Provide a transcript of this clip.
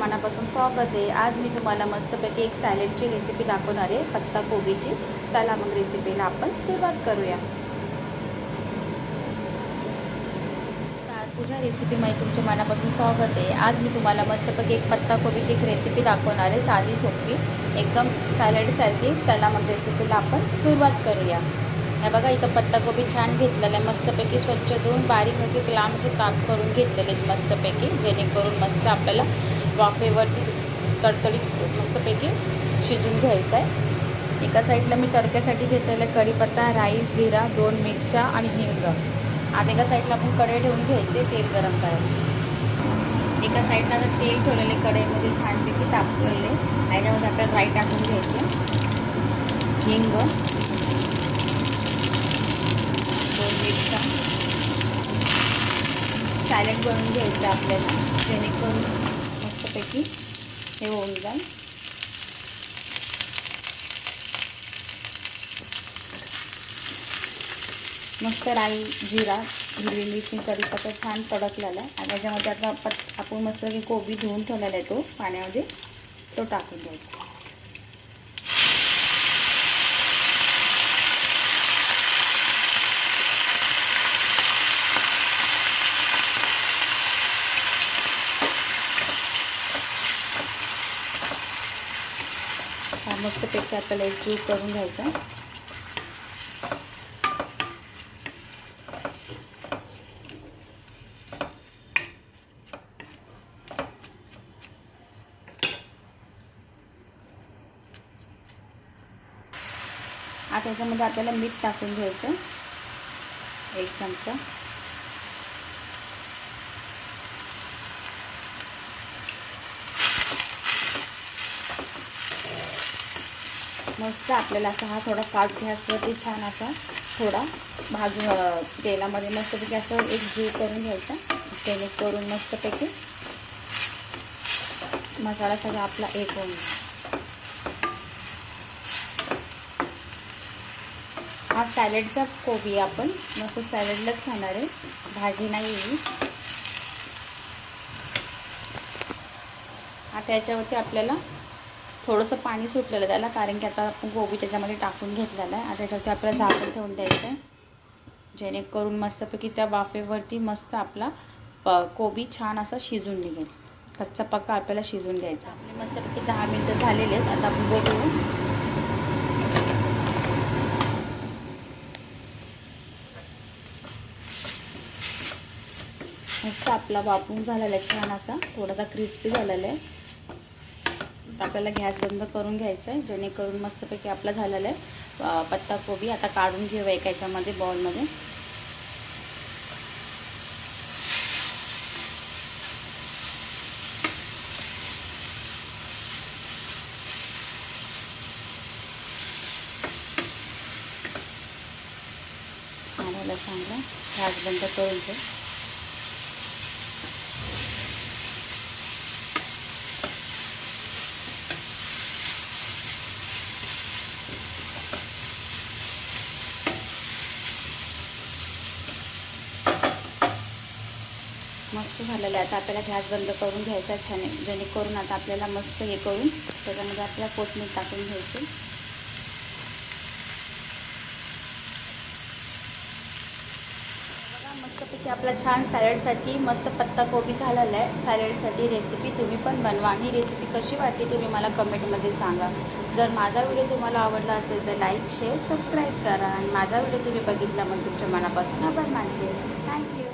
मनापासून स्वागत आहे. आज मी तुम्हाला मस्तपैकी एक सॅलेडची रेसिपी दाखवणार आहे पत्ता कोबीची. चला मग रेसिपीला आपण सुरुवात करूया. तुझ्या रेसिपीमध्ये तुमच्या मनापासून स्वागत आहे. आज मी तुम्हाला मस्तपैकी एक पत्ता कोबीची एक रेसिपी दाखवणार आहे साधी सोपी. एकदम सॅलडसारखी चला मग रेसिपीला आपण सुरुवात करूया. हे बघा इथं पत्ताकोबी छान घेतलेला आहे. मस्तपैकी स्वच्छ धुवून बारीक बारीक लांब असे काप करून घेतलेले आहेत मस्तपैकी जेणेकरून मस्त आपल्याला वाफेवरती तडतडीत मस्तपैकी शिजून घ्यायचं आहे. एका साईडला मी तडक्यासाठी घेतलेलं आहे कढीपत्ता राईस जिरा दोन मिरच्या आणि हिंग. आता एका साईडला आपण कढई ठेवून घ्यायचे तेल गरम करायचं एका साईडला आता तेल ठेवलेले कढईमध्ये छानपैकी टाकलेले ह्याच्यामध्ये आपल्याला राई टाकून घ्यायचे. हिंग. दोन मिरच्या सॅलड बनवून घ्यायचं आपल्याला जेणेकरून मस्तपैकी हे होऊन जाईल. मस्त राई जिरा हिरवी मिरची कढीपत्ता छान तडकलेला आहे. आणि त्याच्यामध्ये आता आपण आपण मस्त कोबी धुवून ठेवलेला आहे तो पाण्यामध्ये. तो टाकून द्यायचा हा मस्तपैकी आपल्याला एक करून घ्यायचा. आता याच्यामध्ये आपल्याला मीठ टाकून घ्यायचं. एक चमचा. मस्त आपल्याला असा हा थोडा फास्ट गॅसवरती छान असा थोडा भाज तेलामध्ये मस्तपैकी असं एक जीव करून घ्यायचा. जेणेकरून मस्तपैकी मसाला सगळा आपला एक होऊन हा सॅलेडचा कोबी आपण मस्त सॅलेडलाच खाणार आहे. भाजी नाही येईल आता याच्यावरती आपल्याला थोडंसं पाणी सुटलेलं त्याला कारण की आता आपण गोबी त्याच्यामध्ये टाकून घेतलेला आहे. आता त्याच्यावरती आपल्याला झाकण ठेवून द्यायचं आहे. जेणेकरून मस्तपैकी त्या वाफेवरती मस्त आपला प कोबी छान असा शिजून निघेल. कच्चा पक्का आपल्याला शिजून द्यायचा आपले मस्तपैकी दहा मिनटं झालेले आहेत. आता आपण बघू मस्त आपला वापरून झालेला आहे. छान असा थोडासा क्रिस्पी झालेला आहे. आपल्याला गॅस बंद करून घ्यायचा आहे. जेणेकरून मस्तपैकी आपला झालेला आहे. पत्ताकोबी आता काढून घेऊया एका याच्यामध्ये बॉलमध्ये. आणायला गॅस बंद करून घे. मस्त झालेलं आहे. आता आपल्याला गॅस बंद करून घ्यायचा छान जेणेकरून आता आपल्याला मस्त हे करून त्याच्यामध्ये आपल्याला कोथमीर टाकून घ्यायची. बघा मस्तपैकी आपला छान सॅलडसाठी मस्त पत्ता कोबी झालेला आहे. सॅलडसाठी रेसिपी तुम्ही पण बनवा आणि रेसिपी कशी वाटली तुम्ही मला कमेंटमध्ये सांगा. जर माझा व्हिडिओ तुम्हाला आवडला असेल तर लाईक शेअर सबस्क्राईब करा. आणि माझा व्हिडिओ तुम्ही बघितला मग तुमच्या मनापासून आभार मानते. थँक्यू